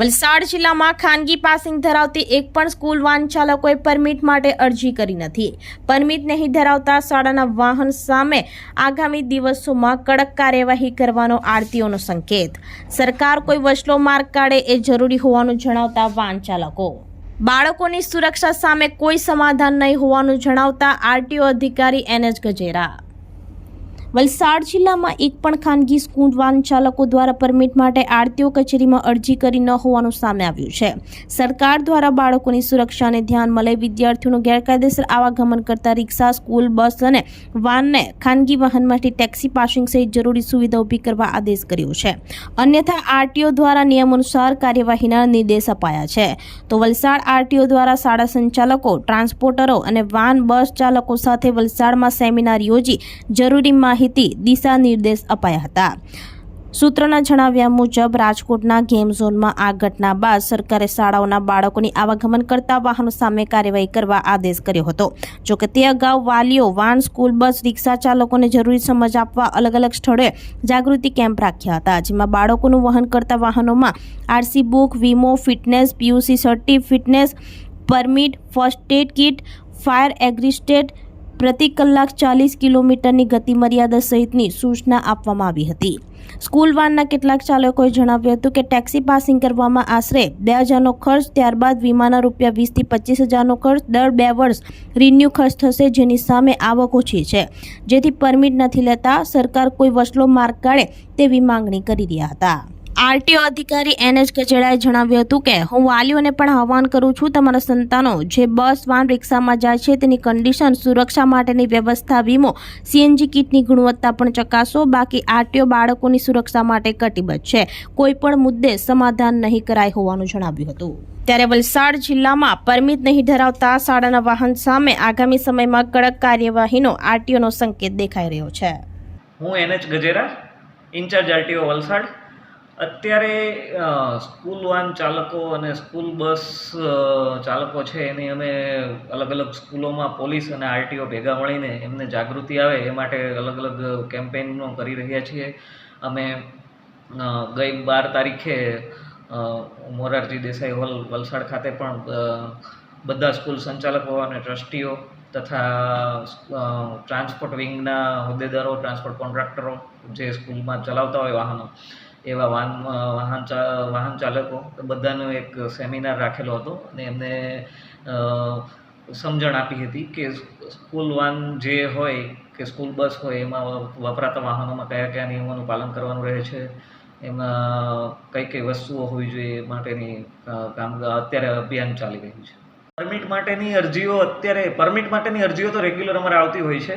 વલસાડ જિલ્લામાં ખાનગી પાસિંગ ધરાવતી એક પણ સ્કૂલ વાહન ચાલકોએ પરમિટ માટે અરજી કરી નથી. પરમિટ નહીં ધરાવતા શાળાના વાહન સામે આગામી દિવસોમાં કડક કાર્યવાહી કરવાનો આરટીઓનો સંકેત. સરકાર કોઈ વચલો માર્ગ કાઢે એ જરૂરી હોવાનું જણાવતા વાહન ચાલકો. બાળકોની સુરક્ષા સામે કોઈ સમાધાન નહીં હોવાનું જણાવતા આરટીઓ અધિકારી એનએચ ગજેરા. વલસાડ જિલ્લામાં એક પણ ખાનગી સ્કૂલ વાહન ચાલકો દ્વારા પરમિટ માટે આરટીઓ કચેરીમાં અરજી કરી ન હોવાનું સામે આવ્યું છે. સરકાર દ્વારા બાળકોની સુરક્ષાને ધ્યાનમાં લઈ વિદ્યાર્થીઓનું ગેરકાયદેસર આવાગમન કરતા રિક્ષા, સ્કૂલ, બસ અને વાનને ખાનગી વાહનમાંથી ટેક્સી પાસિંગ સહિત જરૂરી સુવિધા ઊભી કરવા આદેશ કર્યો છે. અન્યથા આરટીઓ દ્વારા નિયમ અનુસાર કાર્યવાહીના નિર્દેશ અપાયા છે. તો વલસાડ આરટીઓ દ્વારા શાળા સંચાલકો, ટ્રાન્સપોર્ટરો અને વાન બસ ચાલકો સાથે વલસાડમાં સેમિનાર યોજી જરૂરી માહિતી દિશા નિર્દેશ અપાયા હતા. સૂત્રોના જણાવ્યા મુજબ, રાજકોટના ગેમ ઝોનમાં આ ઘટના બાદ સરકારે શાળાઓના બાળકોની આવાગમન કરતા વાહનો સામે કાર્યવાહી કરવા આદેશ કર્યો હતો. જોકે તે અગાઉ વાલીઓ, વાન, સ્કૂલ, બસ, રિક્ષા ચાલકોને જરૂરી સમજ આપવા અલગ અલગ સ્થળે જાગૃતિ કેમ્પ રાખ્યા હતા, જેમાં બાળકોનું વહન કરતા વાહનોમાં આરસી બુક, વીમો, ફિટનેસ, પીયુસી સર્ટી fitness permit, first aid kit, fire એગ્રીસ્ટેટ પ્રતિ કલાક ચાલીસ કિલોમીટરની ગતિ મર્યાદા સહિતની સૂચના આપવામાં આવી હતી. સ્કૂલ વાનના કેટલાક ચાલકોએ જણાવ્યું હતું કે ટેક્સી પાસિંગ કરવામાં આશરે બે હજારનો ખર્ચ, ત્યારબાદ વીમાના રૂપિયા વીસથી પચીસ હજારનો ખર્ચ, દર બે વર્ષ રિન્યૂ ખર્ચ થશે, જેની સામે આવક ઓછી છે. જેથી પરમિટ નથી લેતા સરકાર કોઈ વસલો માર્ગ કાઢે તેવી માંગણી કરી રહ્યા હતા. આરટીઓ અધિકારી એનએચ ગજેડાએ જણાવ્યું હતું કે, હું વાલીઓને પણ આહવાન કરું છું, તમારા સંતાનો જે બસ, વાન, રિક્ષામાં જાય છે, તેની કન્ડિશન સુરક્ષા માટેની વ્યવસ્થા, વીમો સીએનજી કિટની ગુણવત્તા પણ ચકાસો. બાકી આરટીઓ બાળકોની સુરક્ષા માટે કટિબદ્ધ છે. કોઈ પણ મુદ્દે સમાધાન નહીં કરાય હોવાનું જણાવ્યું હતું. ત્યારે વલસાડ જિલ્લામાં પરમિટ નહીં ધરાવતા શાળાના વાહન સામે આગામી સમયમાં કડક કાર્યવાહીનો આરટીઓનો સંકેત દેખાઈ રહ્યો છે. હું NH Gajera, incharge RTO Valsad. અત્યારે સ્કૂલ વાન ચાલકો અને સ્કૂલ બસ ચાલકો છે એની અમે અલગ અલગ સ્કૂલોમાં પોલીસ અને આરટીઓ ભેગા મળીને એમને જાગૃતિ આવે એ માટે અલગ અલગ કેમ્પેઇનો કરી રહ્યા છીએ. અમે ગઈ બાર તારીખે મોરારજી દેસાઈ હોલ વલસાડ ખાતે પણ બધા સ્કૂલ સંચાલકો અને ટ્રસ્ટીઓ તથા ટ્રાન્સપોર્ટ વિંગના હોદ્દેદારો, ટ્રાન્સપોર્ટ કોન્ટ્રાક્ટરો જે સ્કૂલમાં ચલાવતા હોય વાહનો એવા વાહન વાહન વાહન ચાલકો. બધાનો એક સેમિનાર રાખેલો હતો અને એમને સમજણ આપી હતી કે સ્કૂલ વાન જે હોય, કે સ્કૂલ બસ હોય, એમાં વપરાતા વાહનોમાં કયા કયા નિયમોનું પાલન કરવાનું રહે છે, એમાં કઈ કઈ વસ્તુઓ હોવી જોઈએ માટેની કામ, અત્યારે અભિયાન ચાલી રહ્યું છે. પરમિટ માટેની અરજીઓ અત્યારે, પરમિટ માટેની અરજીઓ તો રેગ્યુલર અમારે આવતી હોય છે.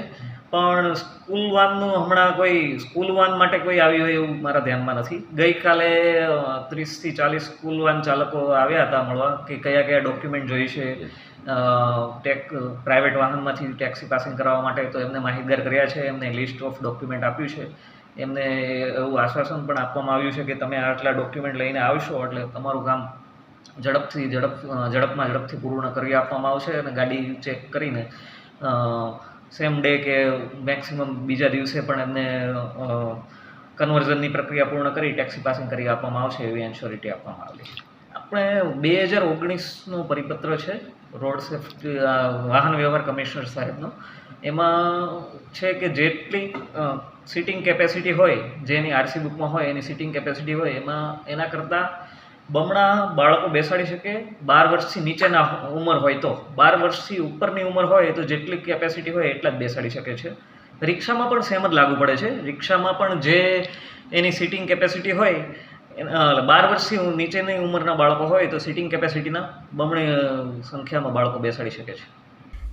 પણ સ્કૂલ વાનનું હમણાં કોઈ સ્કૂલ વાન માટે કોઈ આવ્યું હોય એવું મારા ધ્યાનમાં નથી. ગઈકાલે ત્રીસથી ચાલીસ સ્કૂલ વાન ચાલકો આવ્યા હતા મળવા કે કયા કયા ડોક્યુમેન્ટ જોઈશે ટેક, પ્રાઇવેટ વાહનમાંથી ટેક્સી પાસિંગ કરાવવા માટે તો એમને માહિતગાર કર્યા છે, એમને લિસ્ટ ઓફ ડોક્યુમેન્ટ આપ્યું છે. એમને એવું આશ્વાસન પણ આપવામાં આવ્યું છે કે તમે આટલા ડોક્યુમેન્ટ લઈને આવશો એટલે તમારું કામ ઝડપથી ઝડપ ઝડપમાં ઝડપથી પૂર્ણ કરી આપવામાં આવશે અને ગાડી ચેક કરીને સેમ ડે કે મેક્સિમમ બીજા દિવસે પણ એમને કન્વર્ઝનની પ્રક્રિયા પૂર્ણ કરી ટેક્સી પાસિંગ કરી આપવામાં આવશે એવી એન્શ્યોરિટી આપવામાં આવેલી આપણે બે હજાર ઓગણીસનો પરિપત્ર છે, રોડ સેફ્ટી વાહન વ્યવહાર કમિશનર સાહેબનો. એમાં છે કે જેટલી સિટિંગ કેપેસિટી હોય, જેની આરસી બુકમાં હોય, એની સિટિંગ કેપેસિટી હોય, એમાં એના કરતાં બમણા બાળકો બેસાડી શકે, બાર વર્ષથી નીચેના ઉંમર હોય તો. બાર વર્ષથી ઉપરની ઉંમર હોય તો જેટલી કેપેસિટી હોય એટલા જ બેસાડી શકે છે. રિક્ષામાં પણ સેમ જ લાગુ પડે છે. રિક્ષામાં પણ જે એની સિટિંગ કેપેસિટી હોય બાર વર્ષથી નીચેની ઉંમરના બાળકો હોય તો સિટિંગ કેપેસિટીના બમણી સંખ્યામાં બાળકો બેસાડી શકે છે.